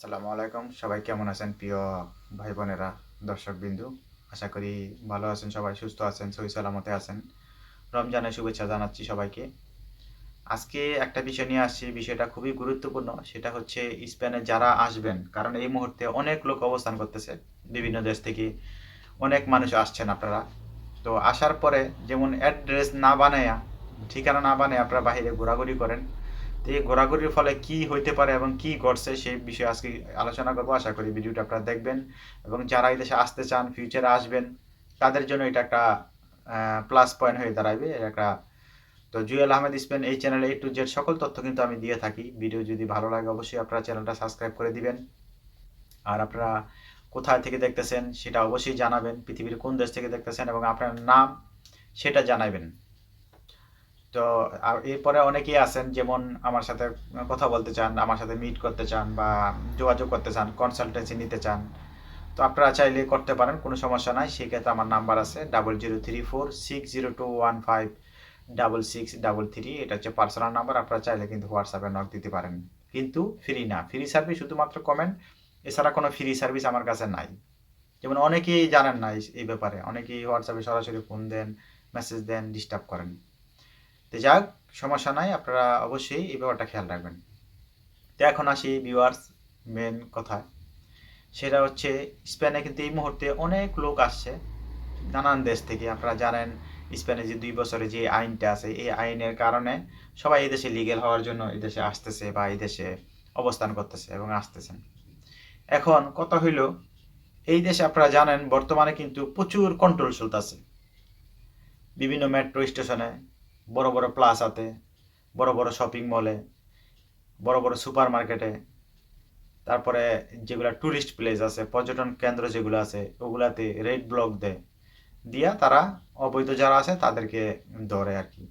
আসসালামু আলাইকুম। সবাই কেমন আছেন? প্রিয় ভাই বোনেরা দর্শক বিন্দু আশা করি ভালো আছেন সবাই, সুস্থ আছেন, সহি সালামতে আছেন। রমজানের শুভেচ্ছা জানাচ্ছি সবাইকে। আজকে একটা বিষয় নিয়ে আসছি, বিষয়টা খুবই গুরুত্বপূর্ণ। সেটা হচ্ছে স্পেনে যারা আসবেন, কারণ এই মুহূর্তে অনেক লোক অবস্থান করতেছে। বিভিন্ন দেশ থেকে অনেক মানুষ আসছেন আপনারা। তো আসার পরে যেমন অ্যাড্রেস না বানায়া, ঠিকানা না বানায় আপনারা বাইরে ঘোরাঘুরি করেন তো এই ঘোরাঘুরির ফলে কি হইতে পারে এবং কি ঘটছে সেই বিষয়ে আজকে আলোচনা করব। আশা করি ভিডিওটা আপনারা দেখবেন এবং যারা এই দেশে আসতে চান ফিউচারে আসবেন, তাদের জন্য এটা একটা প্লাস পয়েন্ট হয়ে দাঁড়াবে। একটা, তো জুয়েল আহমেদ স্পেন এই চ্যানেলে এ টু জেড সকল তথ্য কিন্তু আমি দিয়ে থাকি। ভিডিও যদি ভালো লাগে অবশ্যই আপনারা চ্যানেলটা সাবস্ক্রাইব করে দিবেন। আর আপনারা কোথায় থেকে দেখতেছেন সেটা অবশ্যই জানাবেন, পৃথিবীর কোন দেশ থেকে দেখতেছেন এবং আপনার নাম সেটা জানাবেন। তো এরপরে অনেকেই আছেন, যেমন আমার সাথে কথা বলতে চান, আমার সাথে মিট করতে চান বা যোগাযোগ করতে চান কনসালটেন্সি নিতে চান, তো আপনারা চাইলে করতে পারেন, কোনো সমস্যা নাই। সেক্ষেত্রে আমার নাম্বার আছে double zero three four six zero two one five double six double three এটা হচ্ছে পার্সোনাল নাম্বার আপনারা চাইলে কিন্তু হোয়াটসঅ্যাপে নক দিতে পারেন। কিন্তু ফ্রি না ফ্রি সার্ভিস শুধুমাত্র কমেন্ট এছাড়া কোনো ফ্রি সার্ভিস আমার কাছে নাই। যেমন অনেকেই জানেন না এই- ব্যাপারে, অনেকেই হোয়াটসঅ্যাপে সরাসরি ফোন দেন মেসেজ দেন ডিস্টার্ব করেন। তো যাক, সমস্যা নাই, আপনারা অবশ্যই এই ব্যাপারটা খেয়াল রাখবেন। তো এখন আসি ভিউয়ার্স মেন কথা সেটা হচ্ছে, স্পেনে কিন্তু এই মুহূর্তে অনেক লোক আসছে। নানান দেশ থেকে, আপনারা জানেন, স্পেনে যে দুই বছরে যে আইনটা আছে, এই আইনের কারণে সবাই এই দেশে লিগেল হওয়ার জন্য এই দেশে আসতেছে বা এই দেশে অবস্থান করতেছে এবং আসতেছেন। এখন কথা হইল, এই দেশে আপনারা জানেন, বর্তমানে কিন্তু প্রচুর কন্ট্রোল চলতেছে। বিভিন্ন মেট্রো স্টেশনে বড় বড় প্লাজাতে, বড় বড় শপিং মলে বড় বড় সুপার মার্কেটে তারপরে যেগুলা টুরিস্ট প্লেস আছে, পর্যটন কেন্দ্র যেগুলো আছে, ওগুলাতে রেড ব্লক দেয়। দিয়া তারা অবৈধ যারা আছে তাদেরকে ধরে আর কি।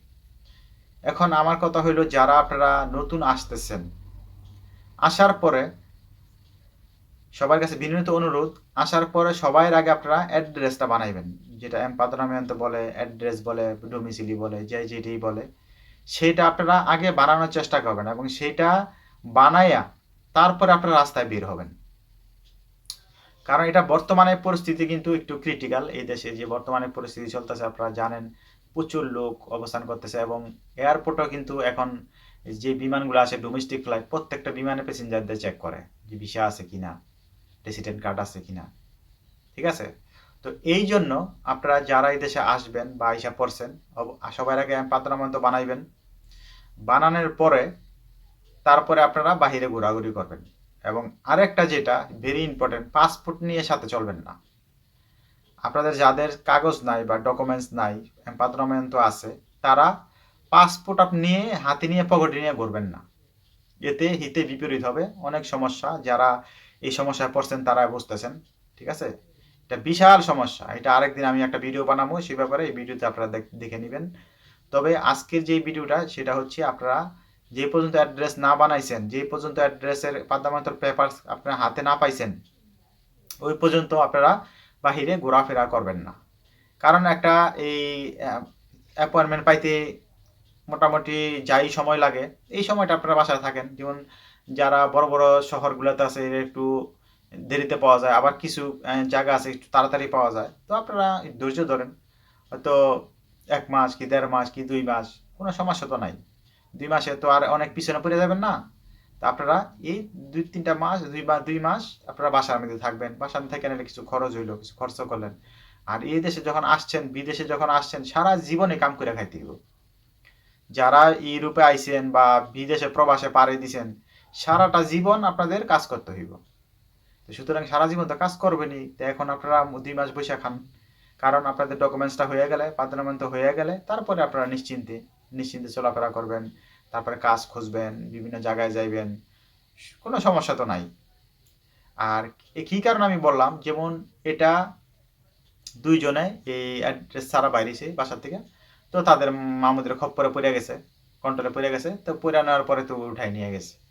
এখন আমার কথা হইল, যারা আপনারা নতুন আসতেছেন, আসার পরে সবার কাছে বিনীত অনুরোধ, আসার পরে সবার আগে আপনারা অ্যাড্রেসটা বানাইবেন। যেটা এম এমপাদনামিয়ন্ত বলে, অ্যাড্রেস বলে ডোমিসিলি বলে যে যেটি বলে, সেটা আপনারা আগে বানানোর চেষ্টা করবেন এবং সেটা বানাইয়া তারপরে আপনারা রাস্তায় বের হবেন। কারণ এটা বর্তমানে পরিস্থিতি কিন্তু একটু ক্রিটিক্যাল এই দেশে যে বর্তমানে পরিস্থিতি চলতেছে, আপনারা জানেন, প্রচুর লোক অবস্থান করতেছে এবং এয়ারপোর্টও কিন্তু এখন যে বিমানগুলো আসে ডোমেস্টিক ফ্লাইট প্রত্যেকটা বিমানে প্যাসেঞ্জারদের চেক করে যে ভিসা আছে কিনা। রেসিডেন্ট কার্ড আছে কিনা। ঠিক আছে? তো এই জন্য আপনারা যারা এই দেশে আসবেন বা আইসা পড়ছেন সবার আগে পাত্রামন্ত বানাইবেন। বানানোর পরে, তারপরে আপনারা বাহিরে ঘোরাঘুরি করবেন। এবং আরেকটা যেটা ভেরি ইম্পর্টেন্ট পাসপোর্ট নিয়ে সাথে চলবেন না। আপনাদের যাদের কাগজ নাই বা ডকুমেন্টস নাই পাত্রামন্ত আছে, তারা পাসপোর্ট আপনি নিয়ে, হাতে নিয়ে পকেটে নিয়ে ঘুরবেন না। এতে হিতে বিপরীত হবে। অনেক সমস্যা, যারা এই সমস্যায় পড়ছেন তারা বুঝতেছেন, ঠিক আছে? এটা বিশাল সমস্যা। এটা আরেকদিন আমি একটা ভিডিও বানাবো সেই ব্যাপারে এই ভিডিওতে আপনারা দেখে নেবেন। তবে আজকের যে ভিডিওটা, সেটা হচ্ছে আপনারা যে পর্যন্ত অ্যাড্রেস না বানাইছেন, যে পর্যন্ত অ্যাড্রেসের পাদামান্তর পেপার আপনার হাতে না পাইছেন, ওই পর্যন্ত আপনারা বাহিরে ঘোরাফেরা করবেন না। কারণ একটা এই অ্যাপয়েন্টমেন্ট পাইতে মোটামুটি যাই সময় লাগে, এই সময়টা আপনারা বাসায় থাকেন। যেমন যারা বড় বড় শহরগুলোতে আছে একটু দেরিতে পাওয়া যায়। আবার কিছু জায়গা আছে একটু তাড়াতাড়ি পাওয়া যায়। তো আপনারা ধৈর্য ধরেন। হয়তো এক মাস কি দেড় মাস কি দুই মাস, কোনো সমস্যা তো নাই। দুই মাসে তো আর অনেক পিছনে পড়ে যাবেন না। তো আপনারা এই দুই, তিনটা মাস, দুই বা, দুই মাস আপনারা বাসার মধ্যে থাকবেন। বাসার থেকে নিলে কিছু খরচ হইল, কিছু খরচ করলেন। আর এই দেশে যখন আসছেন, বিদেশে যখন আসছেন, সারা জীবনে কাম করে খাইতে যারা ইউরোপে আইছেন বা বিদেশে প্রবাসে পাড়ি দিছেন সারাটা জীবন আপনাদের কাজ করতে হইব। তো সুতরাং সারা জীবন তো কাজ করবেনই। তো এখন আপনারা দুই মাস বসে খান। কারণ আপনাদের ডকুমেন্টসটা হয়ে গেলে পাত্রমেন্ট হয়ে গেলে, তারপরে আপনারা নিশ্চিন্তে নিশ্চিন্তে চলাফেরা করবেন। তারপরে কাজ খুঁজবেন, বিভিন্ন জায়গায় যাইবেন। কোনো সমস্যা তো নাই। আর কী কারণ আমি বললাম? যেমন এটা দুইজনে এই অ্যাড্রেস ছাড়া বাইরেছে বাসার থেকে, তো তাদের মামুদের খপ্পরে পড়ে গেছে কন্ট্রোলে পড়ে গেছে, তো পড়ে নেওয়ার পরে তো উঠাই নিয়ে গেছে।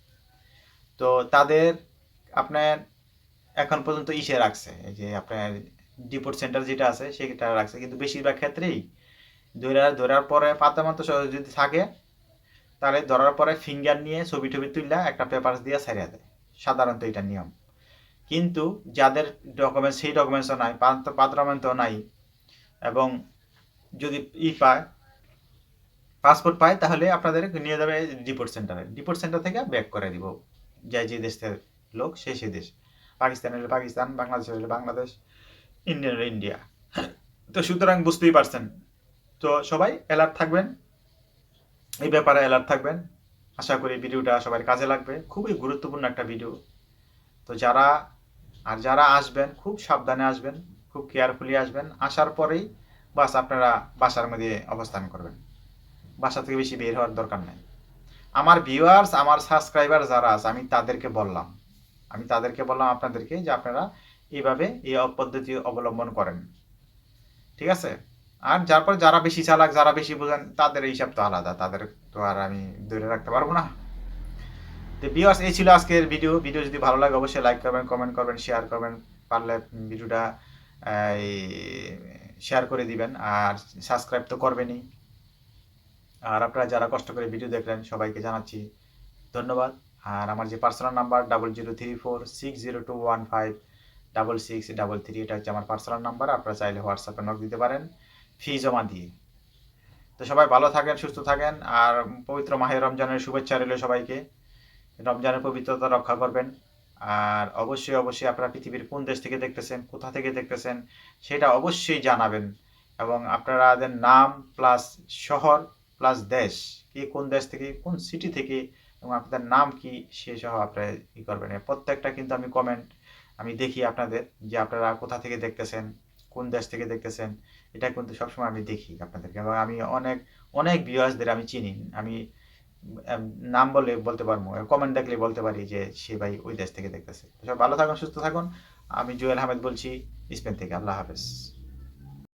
তো তাদের আপনার এখন পর্যন্ত ইসে রাখছে, এই যে আপনার ডিপোর্ট সেন্টার যেটা আছে সেটা রাখছে। কিন্তু বেশিরভাগ ক্ষেত্রেই ধরে, ধরার পরে পাতা মতো যদি থাকে, তাহলে ধরার পরে ফিঙ্গার নিয়ে ছবি টবি তুললা একটা পেপার দিয়ে ছাড়িয়ে দেয়, সাধারণত এটা নিয়ম। কিন্তু যাদের ডকুমেন্টস সেই ডকুমেন্টসও নাই পাত্রমেন্টও নাই, এবং যদি ই পায় পাসপোর্ট পায়, তাহলে আপনাদের নিয়ে যাবে ডিপোর্ট সেন্টারে ডিপোর্ট সেন্টার থেকে ব্যাক করে দিব। যে যে দেশের লোক, সে সে দেশ। পাকিস্তান হলে পাকিস্তান, বাংলাদেশ হলে বাংলাদেশ, ইন্ডিয়ান হলে ইন্ডিয়া। তো সুতরাং বুঝতেই পারছেন। তো সবাই অ্যালার্ট থাকবেন। এই ব্যাপারে অ্যালার্ট থাকবেন। আশা করি ভিডিওটা সবার কাজে লাগবে। খুবই গুরুত্বপূর্ণ একটা ভিডিও। তো যারা, আর যারা আসবেন, খুব সাবধানে আসবেন, খুব কেয়ারফুলি আসবেন। আসার পরেই বাস আপনারা বাসার মধ্যে অবস্থান করবেন। বাসা থেকে বেশি বের হওয়ার দরকার নেই। আমার ভিউয়ার্স আমার সাবস্ক্রাইবার যারা আছে, আমি তাদেরকে বললাম। আমি তাদেরকে বললাম আপনাদেরকে যে আপনারা এইভাবে এই পদ্ধতি অবলম্বন করেন। ঠিক আছে? আর যার পর যারা বেশি চালাক, যারা বেশি বোঝেন, তাদের হিসাব তো আলাদা। তাদের তো আর আমি ধরে রাখতে পারব না। তো ভিউয়ার্স এই ছিল আজকের ভিডিও ভিডিও যদি ভালো লাগে, অবশ্যই লাইক করবেন কমেন্ট করবেন শেয়ার করবেন। পারলে ভিডিওটা শেয়ার করে দিবেন। আর সাবস্ক্রাইব তো করবেনই। আর আপনারা যারা কষ্ট করে ভিডিও দেখলেন, সবাইকে জানাচ্ছি ধন্যবাদ। আর আমার যে personal number double zero three four six zero two one five double six double three এটা হচ্ছে আমার পার্সোনাল নাম্বার আপনারা চাইলে হোয়াটসঅ্যাপে নক দিতে পারেন ফি জমা দিয়ে। তো সবাই ভালো থাকেন, সুস্থ থাকেন, আর পবিত্র মাহে রমজানের শুভেচ্ছা রইল সবাইকে। রমজানের পবিত্রতা রক্ষা করবেন, আর অবশ্যই অবশ্যই আপনারা পৃথিবীর কোন দেশ থেকে দেখতেছেন, কোথা থেকে দেখতেছেন, সেটা অবশ্যই জানাবেন। এবং আপনাদের নাম প্লাস শহর প্লাস দেশ কে কোন দেশ থেকে, কোন সিটি থেকে, এবং আপনাদের নাম কি, সে সহ আপনারা ই করবেন। প্রত্যেকটা কিন্তু আমি কমেন্ট আমি দেখি আপনাদের, যে আপনারা কোথা থেকে দেখতেছেন, কোন দেশ থেকে দেখতেছেন, এটা কিন্তু সবসময় আমি দেখি আপনাদেরকে। এবং আমি অনেক অনেক ভিউয়ার্সদের আমি চিনি। আমি নাম বলে বলতে পারব কমেন্ট দেখলে বলতে পারি যে, সে ভাই ওই দেশ থেকে দেখতেছে। সব ভালো থাকুন, সুস্থ থাকুন। আমি জুয়েল আহমেদ বলছি, স্পেন থেকে। আল্লাহ হাফেজ।